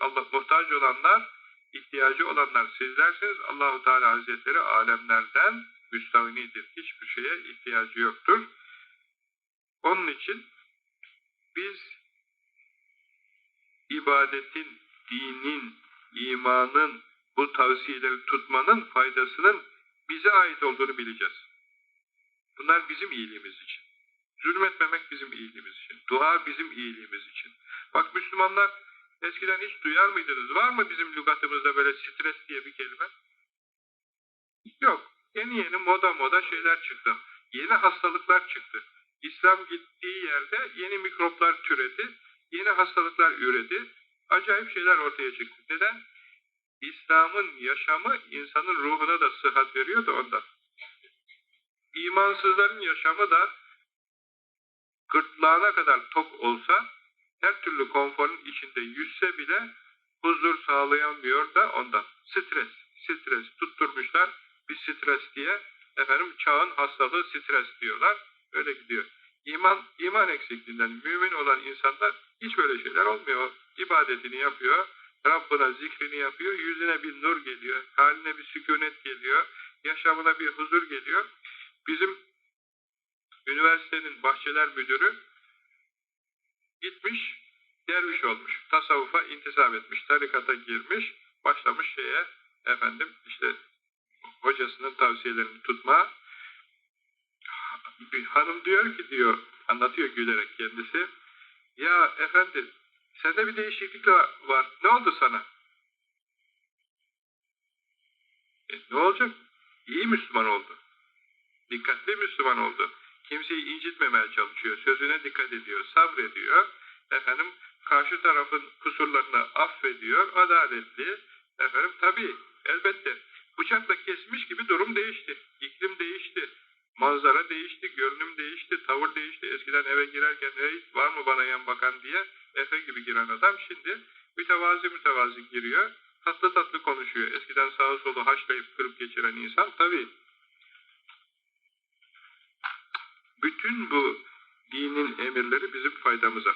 Allah muhtaç olanlar, ihtiyacı olanlar sizlersiniz. Allahu Teala Hazretleri alemlerden müstahinidir. Hiçbir şeye ihtiyacı yoktur. Onun için biz ibadetin, dinin, imanın, bu tavsiyeleri tutmanın faydasının bize ait olduğunu bileceğiz. Bunlar bizim iyiliğimiz için. Zulmetmemek bizim iyiliğimiz için. Dua bizim iyiliğimiz için. Bak Müslümanlar eskiden hiç duyar mıydınız? Var mı bizim lügatımızda böyle stres diye bir kelime? Yok. Yeni yeni moda moda şeyler çıktı. Yeni hastalıklar çıktı. İslam gittiği yerde yeni mikroplar türedi. Yeni hastalıklar üredi. Acayip şeyler ortaya çıktı. Neden? İslam'ın yaşamı insanın ruhuna da sıhhat veriyor da ondan. İmansızların yaşamı da gırtlağına kadar tok olsa, her türlü konforun içinde yüzse bile huzur sağlayamıyor da ondan. Stres, stres tutturmuşlar bir stres diye. Efendim çağın hastalığı stres diyorlar. Öyle gidiyor. İman, iman eksikliğinden mümin olan insanlar hiç böyle şeyler olmuyor. İbadetini yapıyor, Rabbına zikrini yapıyor, yüzüne bir nur geliyor, haline bir sükunet geliyor, yaşamına bir huzur geliyor. Bizim üniversitenin bahçeler müdürü gitmiş, derviş olmuş, tasavvufa intisap etmiş, tarikata girmiş, başlamış şeye, efendim işte hocasının tavsiyelerini tutma. Bir hanım diyor ki diyor, anlatıyor gülerek kendisi, ya efendim sende bir değişiklik var, ne oldu sana? E, ne olacak? İyi Müslüman oldu. Dikkatli Müslüman oldu. Kimseyi incitmemeye çalışıyor, sözüne dikkat ediyor, sabrediyor. Efendim, karşı tarafın kusurlarını affediyor, adaletli. Efendim, tabii, elbette. Bıçakla kesmiş gibi durum değişti. İklim değişti. Manzara değişti, görünüm değişti, tavır değişti. Eskiden eve girerken, hey, var mı bana yan bakan diye Efe gibi giren adam şimdi mütevazi mütevazi giriyor. Tatlı tatlı konuşuyor. Eskiden sağa solu haşlayıp kırıp geçiren insan tabii bütün bu dinin emirleri bizim faydamıza.